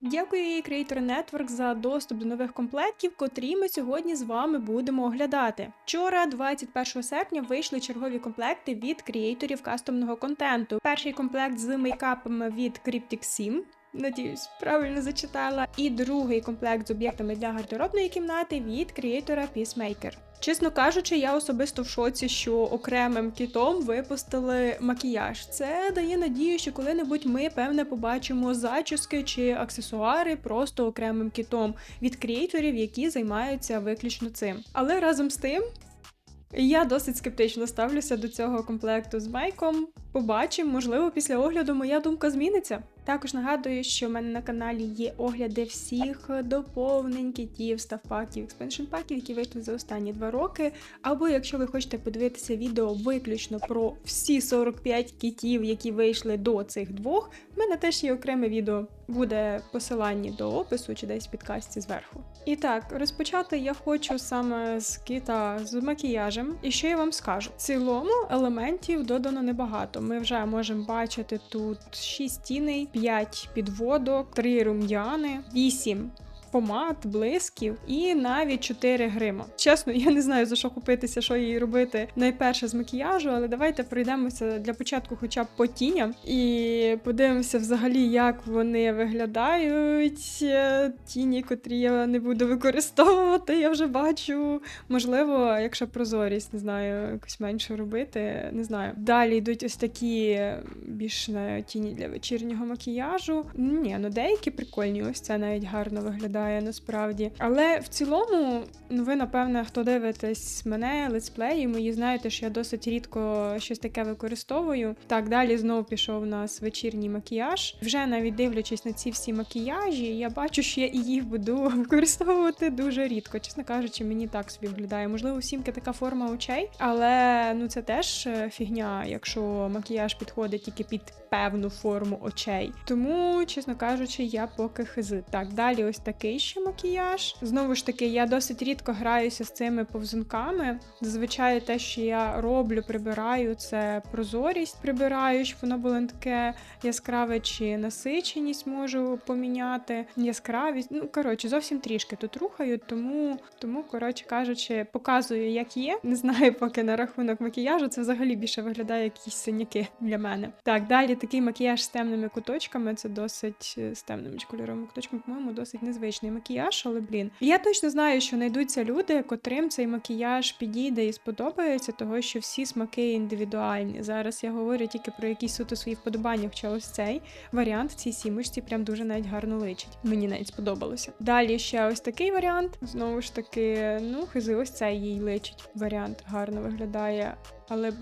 Дякую Creator Network за доступ до нових комплектів, котрі ми сьогодні з вами будемо оглядати. Вчора, 21 серпня, вийшли чергові комплекти від креаторів кастомного контенту. Перший комплект з мейкапами від Cryptic 7. Надіюсь, правильно зачитала. І другий комплект з об'єктами для гардеробної кімнати від креатора Peacemaker. Чесно кажучи, я особисто в шоці, що окремим кітом випустили макіяж. Це дає надію, що коли-небудь ми певне побачимо зачіски чи аксесуари просто окремим кітом від креаторів, які займаються виключно цим. Але разом з тим. Я досить скептично ставлюся до цього комплекту з майком. Побачимо, можливо, після огляду моя думка зміниться. Також нагадую, що в мене на каналі є огляди всіх доповнень кітів, ставпаків, експеншн паків, які вийшли за останні два роки. Або якщо ви хочете подивитися відео виключно про всі 45 кітів, які вийшли до цих двох, в мене теж є окреме відео. Буде посилання до опису чи десь в підкасті зверху. І так, розпочати я хочу саме з кіта з макіяжем. І що я вам скажу? В цілому елементів додано небагато. Ми вже можемо бачити тут 6 тіней, 5 підводок, 3 рум'яни, 8 помад, блисків і навіть 4 грима. Чесно, я не знаю за що купитися, що їй робити найперше з макіяжу, але давайте пройдемося для початку, хоча б по тіням, і подивимося взагалі, як вони виглядають. Е, Тіні, котрі я не буду використовувати, я вже бачу. Можливо, якщо прозорість, не знаю, якось менше робити, не знаю. Далі йдуть ось такі більш тіні для вечірнього макіяжу. Ні, ну деякі прикольні, ось це навіть гарно виглядає насправді. Але в цілому, ну ви, напевне, хто дивитесь мене, летсплеї, мої знаєте, що я досить рідко щось таке використовую. Так, далі знову пішов у нас вечірній макіяж. Вже навіть дивлячись на ці всі макіяжі, я бачу, що я і їх буду використовувати дуже рідко. Чесно кажучи, мені так собі виглядає. Можливо, у сімки така форма очей, але ну це теж е, фігня, якщо макіяж підходить тільки під певну форму очей. Тому, чесно кажучи, я поки хизи. Так, далі ось такий ще макіяж. Знову ж таки, я досить рідко граюся з цими повзунками. Зазвичай те, що я роблю, прибираю, це прозорість прибираю, щоб воно було не таке яскраве чи насиченість можу поміняти. Яскравість. Ну, коротше, зовсім трішки тут рухаю, тому, тому, коротше кажучи, показую, як є. Не знаю, поки на рахунок макіяжу це взагалі більше виглядає якісь синяки для мене. Так, далі такий макіяж з темними куточками. Це досить е, з темними кольоровими куточками, по-моєму, досить незвичний макіяж, але блін. Я точно знаю, що знайдуться люди, котрим цей макіяж підійде і сподобається, того що всі смаки індивідуальні. Зараз я говорю тільки про якісь суто свої вподобання, хоча ось цей варіант в цій сімочці прям дуже навіть гарно личить. Мені навіть сподобалося. Далі ще ось такий варіант. Знову ж таки, ну, хизи, ось цей їй личить. Варіант гарно виглядає. Але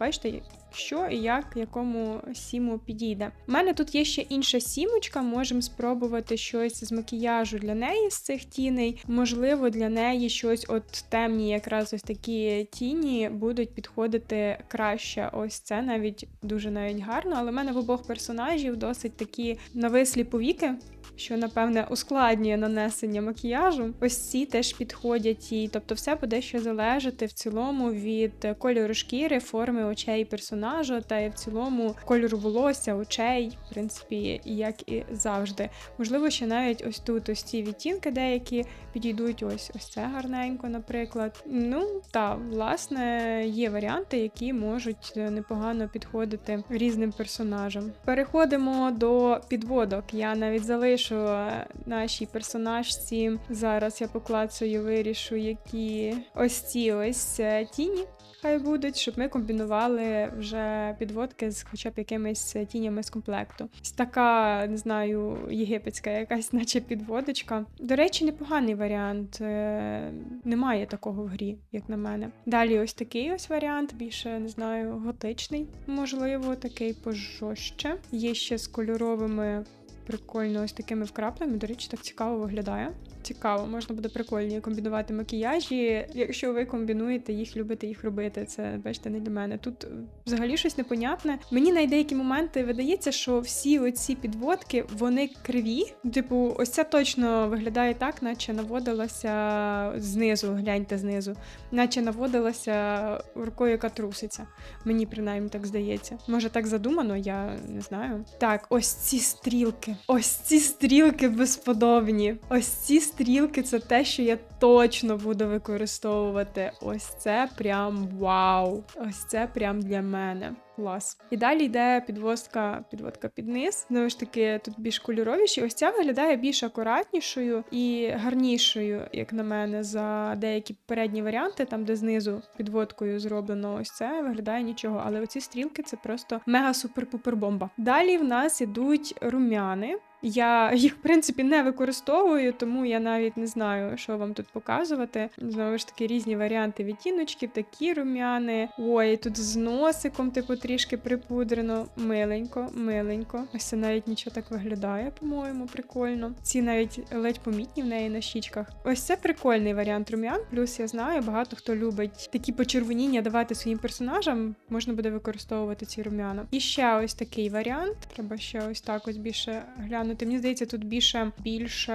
бачите, що і як якому сіму підійде. У мене тут є ще інша сімочка, можемо спробувати щось з макіяжу для неї з цих тіней. Можливо, для неї щось от темні, якраз ось такі тіні будуть підходити краще. Ось це навіть дуже навіть гарно. Але в мене в обох персонажів досить такі навислі повіки. Що, напевне, ускладнює нанесення макіяжу. Ось ці теж підходять їй. Тобто, все буде ще залежати в цілому від кольору шкіри, форми очей персонажа, та і в цілому кольору волосся, очей, в принципі, як і завжди. Можливо, ще навіть ось тут ось ці відтінки деякі підійдуть. Ось ось це гарненько, наприклад. Ну, та, власне, є варіанти, які можуть непогано підходити різним персонажам. Переходимо до підводок. Я навіть залишу нашій персонажці. Зараз я поклацаю, вирішу, які ось ці ось е, тіні. Хай будуть, щоб ми комбінували вже підводки з хоча б якимись тінями з комплекту. Ось така, не знаю, єгипетська якась, наче підводочка. До речі, непоганий варіант. Е, немає такого в грі, як на мене. Далі ось такий ось варіант, більше не знаю, готичний, можливо, такий пожорстче. Є ще з кольоровими Прикольно, ось такими вкраплями. До речі, так цікаво виглядає. Цікаво, можна буде прикольні комбінувати макіяжі. Якщо ви комбінуєте їх, любите їх робити. Це бачите, не для мене. Тут взагалі щось непонятне. Мені на деякі моменти видається, що всі оці підводки вони криві. Типу, ось це точно виглядає так, наче наводилася знизу. Гляньте знизу, наче наводилася рукою, яка труситься. Мені принаймні так здається. Може так задумано, я не знаю. Так, ось ці стрілки стрілки. Ось ці стрілки безподобні. Ось ці стрілки це те, що я точно буду використовувати. Ось це прям вау. Ось це прям для мене. Клас. І далі йде підвозка, підводка під низ. Знову ж таки, тут більш кольоровіші. Ось ця виглядає більш акуратнішою і гарнішою, як на мене, за деякі передні варіанти, там де знизу підводкою зроблено ось це виглядає нічого. Але оці стрілки це просто мега-супер-пупер бомба. Далі в нас ідуть румяни. Я їх, в принципі, не використовую, тому я навіть не знаю, що вам тут показувати. Знову ж таки, різні варіанти відтіночків, такі рум'яни. Ой, тут з носиком, типу, трішки припудрено. Миленько, миленько. Ось це навіть нічого так виглядає, по-моєму, прикольно. Ці навіть ледь помітні в неї на щічках. Ось це прикольний варіант рум'ян. Плюс я знаю, багато хто любить такі почервоніння давати своїм персонажам. Можна буде використовувати ці рум'яна. І ще ось такий варіант. Треба ще ось так ось більше глянути. Мені здається, тут більше більше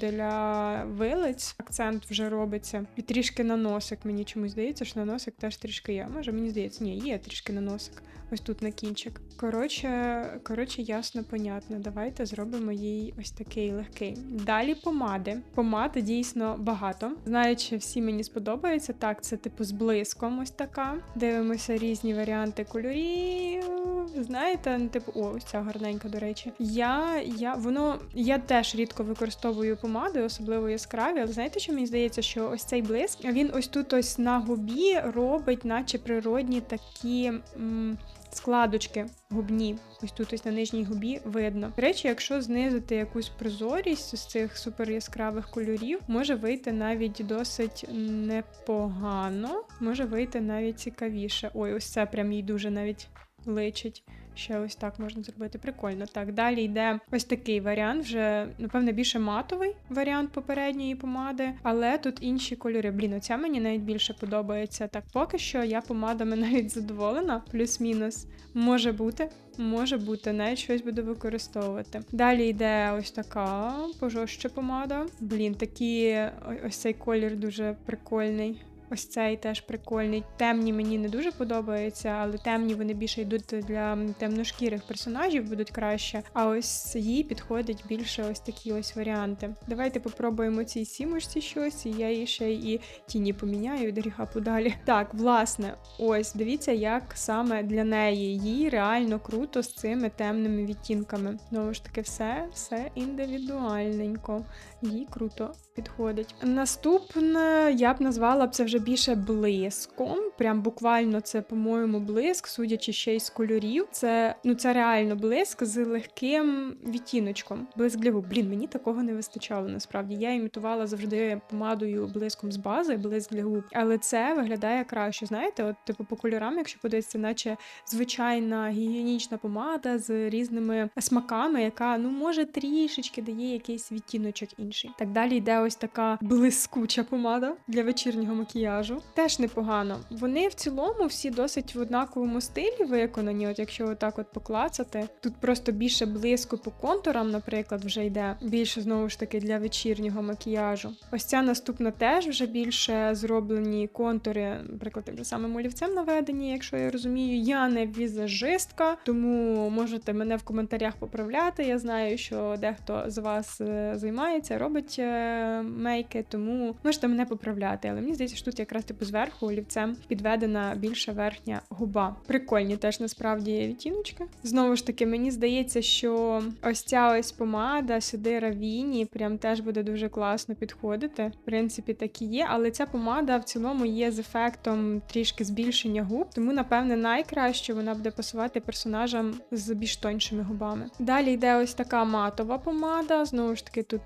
для вилиць акцент вже робиться. І трішки на носик. Мені чомусь здається, що на носик теж трішки є. Може, мені здається, ні, є трішки на носик. Ось тут на кінчик. Коротше, коротше, ясно, понятно. Давайте зробимо їй ось такий легкий. Далі помади. Помади дійсно багато. Знаючи, всі мені сподобаються. Так, це типу з блиском ось така. Дивимося різні варіанти кольорів. Знаєте, ну, типу, о, ось ця гарненька, до речі. Я, я, воно, я теж рідко використовую помади, особливо яскраві, але знаєте, що мені здається, що ось цей блиск, він ось тут ось на губі робить, наче природні такі. М складочки губні. Ось тут ось на нижній губі видно. До речі, якщо знизити якусь прозорість з цих супер яскравих кольорів, може вийти навіть досить непогано, може вийти навіть цікавіше. Ой, ось це прям їй дуже навіть личить. Ще ось так можна зробити. Прикольно. Так, далі йде ось такий варіант, вже, напевне, більше матовий варіант попередньої помади, але тут інші кольори. Блін, оця мені навіть більше подобається. Так, поки що я помадами навіть задоволена, плюс-мінус. Може бути, може бути, навіть щось буду використовувати. Далі йде ось така пожорстча помада. Блін, такі ось цей колір дуже прикольний. Ось цей теж прикольний. Темні мені не дуже подобаються, але темні вони більше йдуть для темношкірих персонажів, будуть краще. А ось їй підходять більше ось такі ось варіанти. Давайте попробуємо цій сімочці щось, і я її ще і тіні поміняю від гріха подалі. Так, власне, ось дивіться, як саме для неї їй реально круто з цими темними відтінками. Знову ж таки, все, все індивідуальненько. Їй круто підходить. Наступне я б назвала б це вже більше блиском. Прям буквально це, по-моєму, блиск, судячи ще й з кольорів. Це ну це реально блиск з легким відтіночком. Блиск для губ. Блін, мені такого не вистачало насправді. Я імітувала завжди помадою блиском з бази, блиск для губ. Але це виглядає краще. Знаєте, от типу по кольорам, якщо подивитися, наче звичайна гігієнічна помада з різними смаками, яка ну може трішечки дає якийсь відтіночок інший. Так далі йде ось така блискуча помада для вечірнього макіяжу. Теж непогано. Вони в цілому всі досить в однаковому стилі виконані. От якщо отак от поклацати, тут просто більше блиску по контурам, наприклад, вже йде. Більше знову ж таки для вечірнього макіяжу. Ось ця наступна теж вже більше зроблені контури, наприклад, тим же самим олівцем наведені, якщо я розумію. Я не візажистка, тому можете мене в коментарях поправляти. Я знаю, що дехто з вас е, займається, робить е, мейки, тому можете мене поправляти. Але мені здається, що тут якраз типу зверху олівцем підведена більша верхня губа. Прикольні теж насправді відтіночки. Знову ж таки, мені здається, що ось ця ось помада сюди равіні, прям теж буде дуже класно підходити. В принципі, так і є, але ця помада в цілому є з ефектом трішки збільшення губ, тому, напевне, найкраще вона буде пасувати персонажам з більш тоншими губами. Далі йде ось така матова помада. Знову ж таки, тут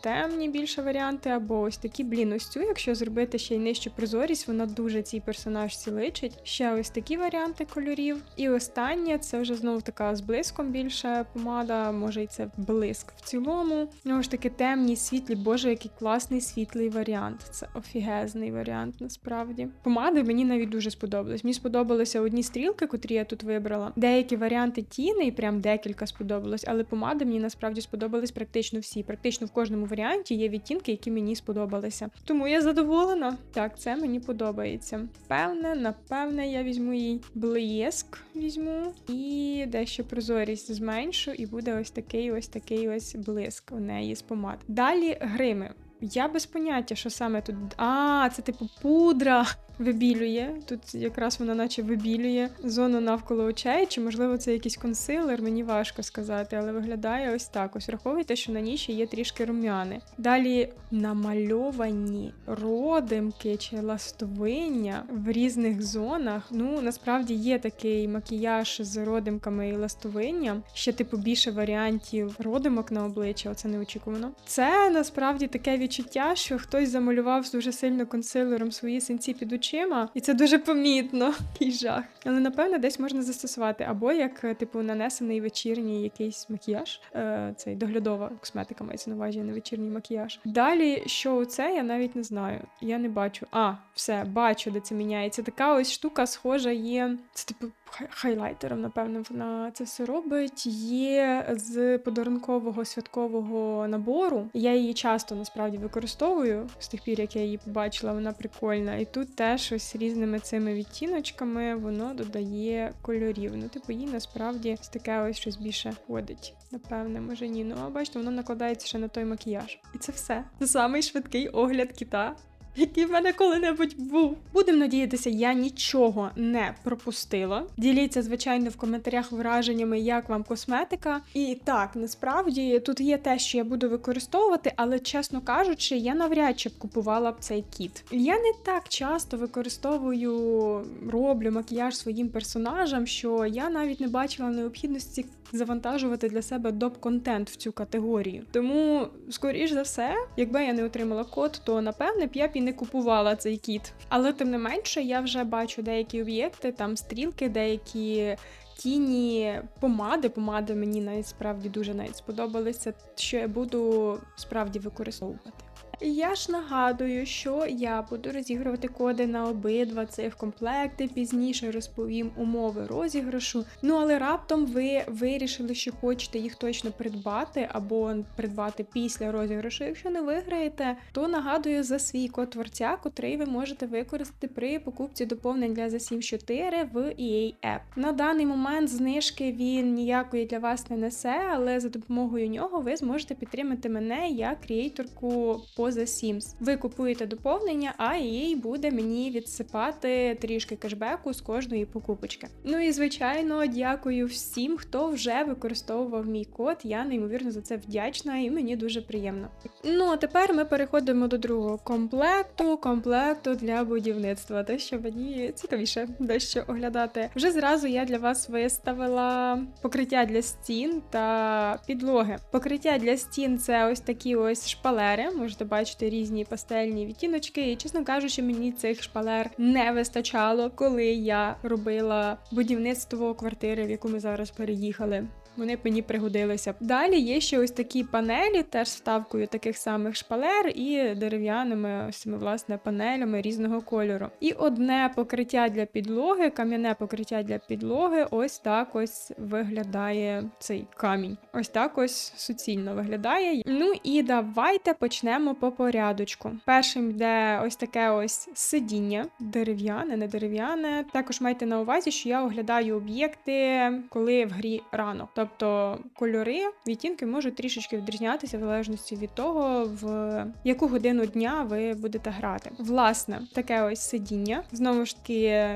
темні більше варіанти, або ось такі блін, ось цю, якщо зробити ще й нижчу прозорість, вона дуже цій персонажці личить. Ще ось такі варіанти кольорів. І останнє це вже знову така з блиском більше помада, може і це блиск в цілому. Знову ж таки, темні, світлі, боже, який класний світлий варіант. Це офігезний варіант, насправді. Помади мені навіть дуже сподобались. Мені сподобалися одні стрілки, котрі я тут вибрала. Деякі варіанти тіни, і прям декілька сподобалось, але помади мені насправді сподобались практично всі. Практично в кожному варіанті є відтінки, які мені сподобалися. Тому я задоволена. Так, це мені подобається. Певне, напевне, я візьму їй блиск, візьму і дещо прозорість зменшу, і буде ось такий ось такий ось блиск у неї з помад. Далі грими. Я без поняття, що саме тут. А, це типу пудра вибілює. Тут якраз вона наче вибілює зону навколо очей, чи можливо це якийсь консилер, мені важко сказати, але виглядає ось так. Ось враховуйте, що на ній є трішки рум'яни. Далі намальовані родимки чи ластовиння в різних зонах. Ну, насправді є такий макіяж з родимками і ластовинням. Ще, типу, більше варіантів родимок на обличчя, оце неочікувано. Це насправді таке відчуття, що хтось замалював дуже сильно консилером свої синці під очима, і це дуже помітно. Який жах. Але напевно десь можна застосувати, або як е, типу нанесений вечірній якийсь макіяж, е, цей доглядова косметика мається на увазі, на вечірній макіяж. Далі, що це, я навіть не знаю. Я не бачу. А, все, бачу, де це міняється. Така ось штука схожа є. Це типу хайлайтером, напевно, вона це все робить. Є з подарункового святкового набору. Я її часто насправді використовую з тих пір, як я її побачила, вона прикольна. І тут теж ось різними цими відтіночками воно додає кольорів. Ну, типу, їй насправді таке ось щось більше ходить. Напевне, може ні. Ну, а бачите, воно накладається ще на той макіяж. І це все. Це самий швидкий огляд кіта який в мене коли-небудь був. Будемо надіятися, я нічого не пропустила. Діліться, звичайно, в коментарях враженнями, як вам косметика. І так, насправді тут є те, що я буду використовувати, але чесно кажучи, я навряд чи б купувала б цей кіт. Я не так часто використовую, роблю макіяж своїм персонажам, що я навіть не бачила необхідності завантажувати для себе доп-контент в цю категорію. Тому, скоріш за все, якби я не отримала код, то напевне б я б і не купувала цей кіт. Але тим не менше, я вже бачу деякі об'єкти, там стрілки, деякі. Тіні помади, помади мені навіть справді дуже навіть сподобалися, що я буду справді використовувати. Я ж нагадую, що я буду розігрувати коди на обидва цих комплекти. Пізніше розповім умови розіграшу. Ну але раптом ви вирішили, що хочете їх точно придбати або придбати після розіграшу. Якщо не виграєте, то нагадую за свій код творця, котрий ви можете використати при покупці доповнень для Sims 4 в EA App. На даний момент знижки він ніякої для вас не несе, але за допомогою нього ви зможете підтримати мене як креаторку по The Sims. Ви купуєте доповнення, а EA буде мені відсипати трішки кешбеку з кожної покупочки. Ну і звичайно, дякую всім, хто вже використовував мій код. Я неймовірно за це вдячна і мені дуже приємно. Ну а тепер ми переходимо до другого комплекту, комплекту для будівництва. Те, що мені цікавіше дещо оглядати. Вже зразу я для вас виставила покриття для стін та підлоги. Покриття для стін це ось такі ось шпалери. Можете бачити різні пастельні відтіночки. І чесно кажучи, мені цих шпалер не вистачало, коли я робила будівництво квартири, в яку ми зараз переїхали. Вони б мені пригодилися. Далі є ще ось такі панелі, теж вставкою таких самих шпалер і дерев'яними ось власне панелями різного кольору. І одне покриття для підлоги, кам'яне покриття для підлоги. Ось так ось виглядає цей камінь. Ось так ось суцільно виглядає. Ну і давайте почнемо по порядочку. Першим йде ось таке ось сидіння, дерев'яне, не дерев'яне. Також майте на увазі, що я оглядаю об'єкти, коли в грі рано. Тобто кольори, відтінки можуть трішечки відрізнятися в залежності від того, в яку годину дня ви будете грати. Власне, таке ось сидіння. Знову ж таки,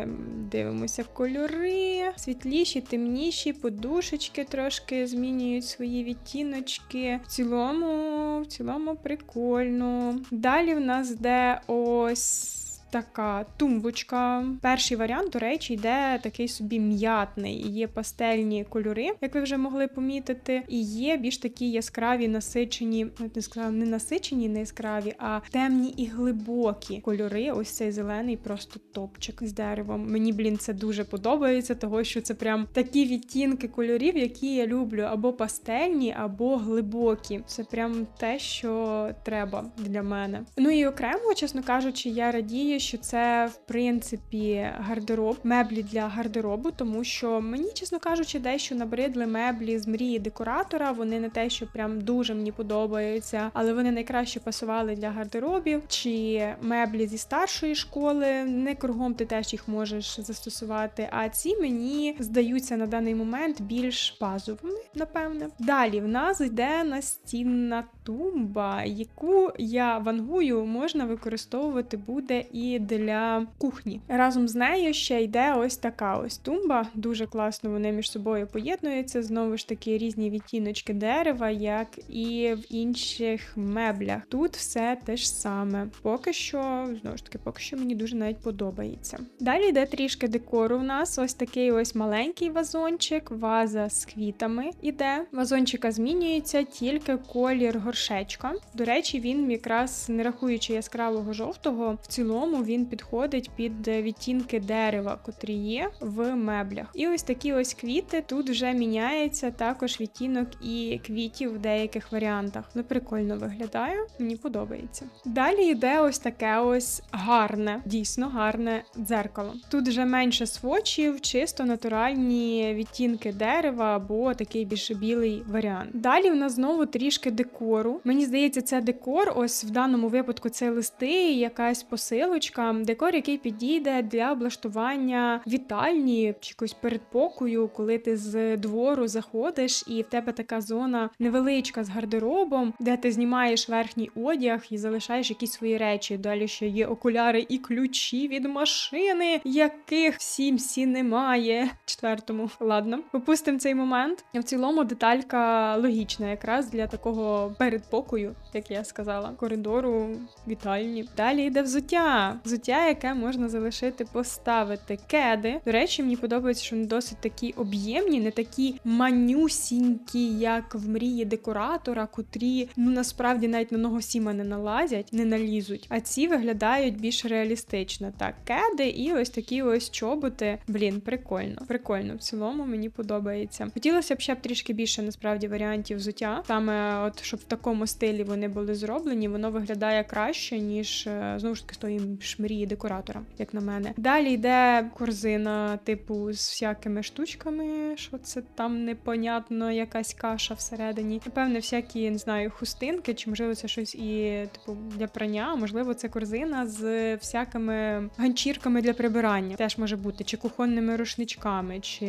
дивимося кольори, світліші, темніші, подушечки трошки змінюють свої відтіночки. В цілому, в цілому прикольно. Далі в нас йде ось. Така тумбочка. Перший варіант, до речі, йде такий собі м'ятний. Є пастельні кольори, як ви вже могли помітити, і є більш такі яскраві, насичені, не сказала, не насичені, не яскраві, а темні і глибокі кольори. Ось цей зелений, просто топчик з деревом. Мені, блін, це дуже подобається, того що це прям такі відтінки кольорів, які я люблю, або пастельні, або глибокі. Це прям те, що треба для мене. Ну і окремо, чесно кажучи, я радію, що це в принципі гардероб, меблі для гардеробу, тому що мені, чесно кажучи, дещо набридли меблі з мрії декоратора. Вони не те, що прям дуже мені подобаються, але вони найкраще пасували для гардеробів чи меблі зі старшої школи. Не кругом ти теж їх можеш застосувати. А ці мені здаються на даний момент більш базовими, напевне. Далі в нас йде настінна тумба, яку я вангую можна використовувати буде і для кухні. Разом з нею ще йде ось така ось тумба. Дуже класно вони між собою поєднуються. Знову ж таки, різні відтіночки дерева, як і в інших меблях. Тут все те ж саме. Поки що, знову ж таки, поки що мені дуже навіть подобається. Далі йде трішки декору. У нас ось такий ось маленький вазончик, ваза з квітами іде. Вазончика змінюється тільки колір горшечка. До речі, він якраз не рахуючи яскравого жовтого, в цілому він підходить під відтінки дерева, котрі є в меблях. І ось такі ось квіти. Тут вже міняється також відтінок і квітів в деяких варіантах. Ну, прикольно виглядає, мені подобається. Далі йде ось таке ось гарне, дійсно гарне дзеркало. Тут вже менше свочів, чисто натуральні відтінки дерева або такий більш білий варіант. Далі в нас знову трішки декору. Мені здається, це декор. Ось в даному випадку це листи, якась посилочка, декор, який підійде для облаштування вітальні чи якось передпокою, коли ти з двору заходиш, і в тебе така зона невеличка з гардеробом, де ти знімаєш верхній одяг і залишаєш якісь свої речі. Далі ще є окуляри і ключі від машини, яких в сімсі немає. Четвертому, ладно, попустимо цей момент. В цілому деталька логічна, якраз для такого передпокою, як я сказала, коридору, вітальні. Далі йде взуття. Взуття, яке можна залишити, поставити кеди. До речі, мені подобається, що вони досить такі об'ємні, не такі манюсінькі, як в мрії декоратора, котрі ну насправді навіть на ногу сіма не налазять, не налізуть. А ці виглядають більш реалістично. Так, кеди і ось такі ось чоботи. Блін, прикольно. Прикольно. В цілому мені подобається. Хотілося б ще б трішки більше насправді варіантів взуття. Саме, от щоб в такому стилі вони були зроблені, воно виглядає краще, ніж е, знову ж таки з тої шмрії декоратора, як на мене. Далі йде корзина, типу, з всякими штучками, що це там непонятно, якась каша всередині. Напевне, всякі не знаю, хустинки, чи можливо це щось і типу для прання. Можливо, це корзина з всякими ганчірками для прибирання. Теж може бути, чи кухонними рушничками, чи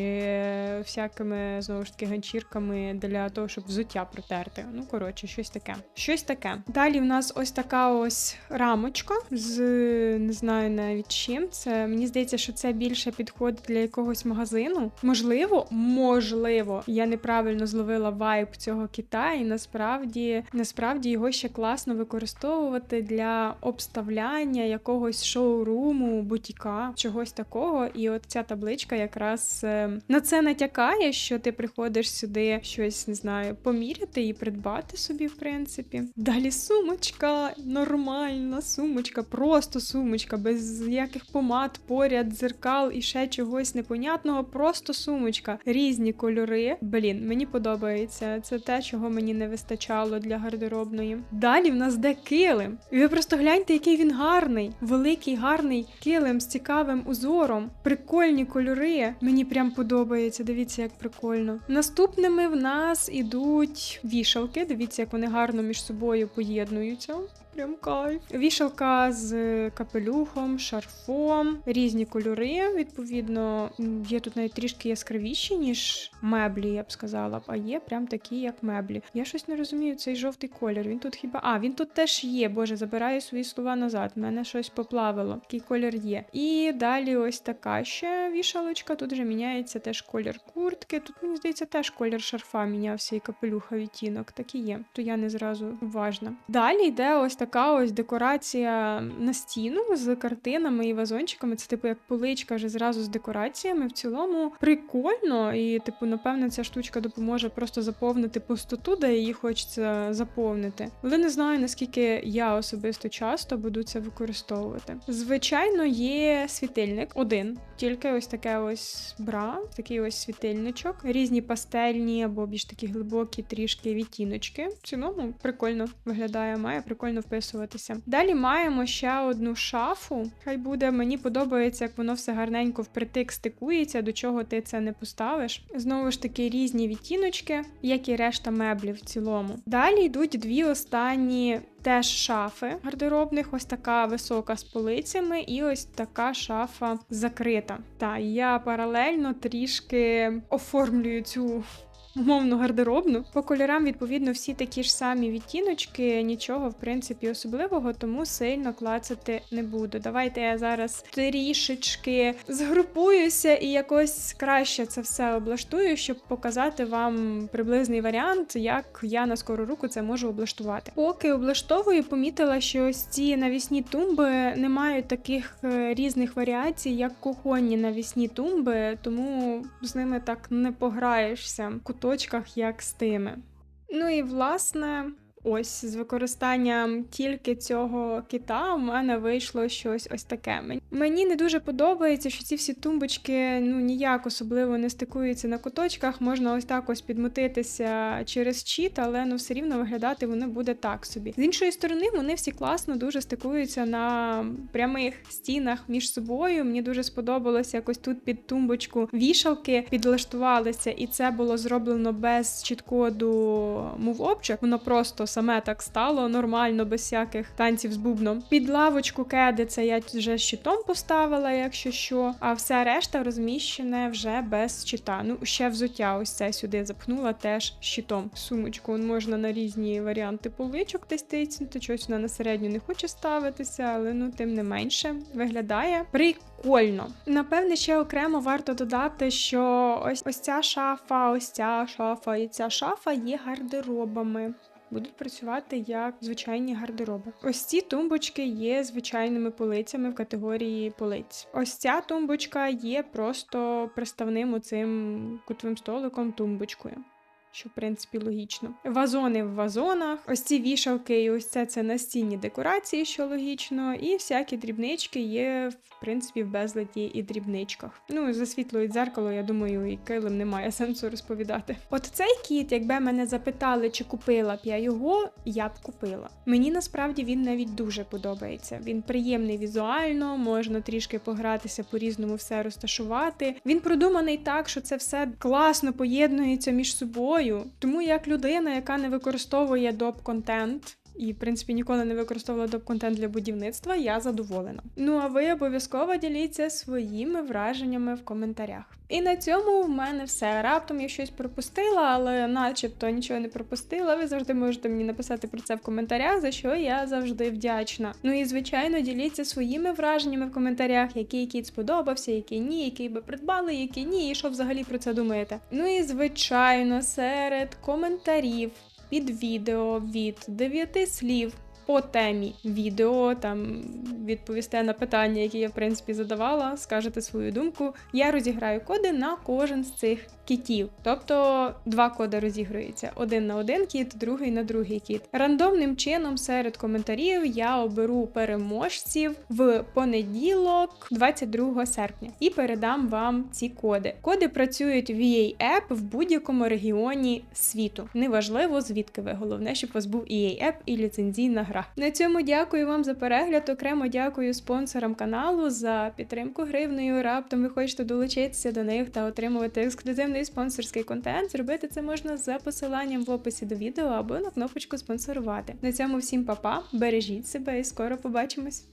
всякими знову ж таки ганчірками для того, щоб взуття протерти. Ну коротше, щось таке. Щось таке. Далі в нас ось така ось рамочка з не знаю навіть чим. Це мені здається, що це більше підходить для якогось магазину. Можливо, можливо, я неправильно зловила вайб цього кита, і насправді насправді його ще класно використовувати для обставляння якогось шоуруму, бутіка, чогось такого. І от ця табличка якраз е, на це натякає, що ти приходиш сюди щось, не знаю, поміряти і придбати собі, в принципі. Далі сумочка, нормальна сумочка, просто сумочка, без ніяких помад, поряд, дзеркал і ще чогось непонятного. Просто сумочка. Різні кольори. Блін, мені подобається. Це те, чого мені не вистачало для гардеробної. Далі в нас де килим. І ви просто гляньте, який він гарний. Великий, гарний килим з цікавим узором. Прикольні кольори. Мені прям подобається. Дивіться, як прикольно. Наступними в нас ідуть вішалки. Дивіться, як вони гарно між собою поєднуються. Прям кайф. Вішалка з капелюхом, шарфом, різні кольори. Відповідно, є тут навіть трішки яскравіші, ніж меблі, я б сказала. А є прям такі, як меблі. Я щось не розумію, цей жовтий колір. Він тут хіба. А, він тут теж є. Боже, забираю свої слова назад. Мене щось поплавило. Такий колір є. І далі ось така ще вішалочка. Тут вже міняється теж колір куртки. Тут, мені здається, теж колір шарфа мінявся і капелюха відтінок. Так і є. То я не зразу уважна. Далі йде ось така ось декорація на стіну з картинами і вазончиками. Це типу як поличка вже зразу з декораціями. В цілому прикольно, і типу, напевно, ця штучка допоможе просто заповнити пустоту, де її хочеться заповнити. Але не знаю наскільки я особисто часто буду це використовувати. Звичайно, є світильник один, тільки ось таке ось бра, такий ось світильничок, різні пастельні або більш такі глибокі трішки відтіночки. В цілому прикольно виглядає, має прикольно вписуватися. Далі маємо ще одну шафу. Хай буде, мені подобається, як воно все гарненько впритик стикується, до чого ти це не поставиш. Знову ж таки, різні відтіночки, як і решта меблів в цілому. Далі йдуть дві останні. Теж шафи гардеробних, ось така висока з полицями, і ось така шафа закрита. Та я паралельно трішки оформлюю цю умовну гардеробну. По кольорам, відповідно, всі такі ж самі відтіночки, нічого, в принципі, особливого, тому сильно клацати не буду. Давайте я зараз трішечки згрупуюся і якось краще це все облаштую, щоб показати вам приблизний варіант, як я на скору руку це можу облаштувати. Поки облаштовую, помітила, що ось ці навісні тумби не мають таких е, різних варіацій, як кухонні навісні тумби, тому з ними так не пограєшся в куточках, як з тими. Ну і власне. Ось з використанням тільки цього кита в мене вийшло щось ось таке. Мені не дуже подобається, що ці всі тумбочки ну ніяк особливо не стикуються на куточках. Можна ось так ось підмотитися через чіт, але ну все рівно виглядати воно буде так собі. З іншої сторони, вони всі класно дуже стикуються на прямих стінах між собою. Мені дуже сподобалося якось тут під тумбочку вішалки підлаштувалися, і це було зроблено без чіткоду Object. Воно просто саме так стало нормально, без всяких танців з бубном. Під лавочку кеди це я вже щитом поставила, якщо що. А все решта розміщене вже без щита. Ну ще взуття, ось це сюди запхнула теж щитом. Сумочку можна на різні варіанти поличок десь тицнути. Щось вона на середню не хоче ставитися, але ну тим не менше виглядає прикольно. Напевне, ще окремо варто додати, що ось ось ця шафа, ось ця шафа і ця шафа є гардеробами. Будуть працювати як звичайні гардероби. Ось ці тумбочки є звичайними полицями в категорії полиць. Ось ця тумбочка є просто приставним оцим кутовим столиком тумбочкою. Що, в принципі, логічно. Вазони в вазонах, ось ці вішалки, і ось це це настінні декорації, що логічно, і всякі дрібнички є, в принципі, в безладі і дрібничках. Ну, за світло і дзеркало, я думаю, і килим немає сенсу розповідати. От цей кіт, якби мене запитали, чи купила б я його, я б купила. Мені насправді він навіть дуже подобається. Він приємний візуально, можна трішки погратися, по-різному все розташувати. Він продуманий так, що це все класно поєднується між собою. Тому як людина, яка не використовує доп-контент. І, в принципі, ніколи не використовувала доп-контент для будівництва, я задоволена. Ну а ви обов'язково діліться своїми враженнями в коментарях. І на цьому в мене все. Раптом я щось пропустила, але начебто нічого не пропустила. Ви завжди можете мені написати про це в коментарях, за що я завжди вдячна. Ну і звичайно, діліться своїми враженнями в коментарях, який кіт сподобався, який ні, який би придбали, який ні, і що взагалі про це думаєте. Ну і звичайно, серед коментарів під відео від 9 слів по темі відео, там відповісте на питання, які я в принципі задавала, скажете свою думку. Я розіграю коди на кожен з цих кітів. Тобто два коди розігруються: один на один кіт, другий на другий кіт. Рандомним чином серед коментарів я оберу переможців в понеділок, 22 серпня, і передам вам ці коди. Коди працюють в EA App в будь-якому регіоні світу. Неважливо, звідки ви. Головне, щоб у вас був EA App і ліцензійна гра. На цьому дякую вам за перегляд. Окремо дякую спонсорам каналу за підтримку гривнею. Раптом ви хочете долучитися до них та отримувати ексклюзивний спонсорський контент. Зробити це можна за посиланням в описі до відео або на кнопочку спонсорувати. На цьому всім па-па, бережіть себе і скоро побачимось.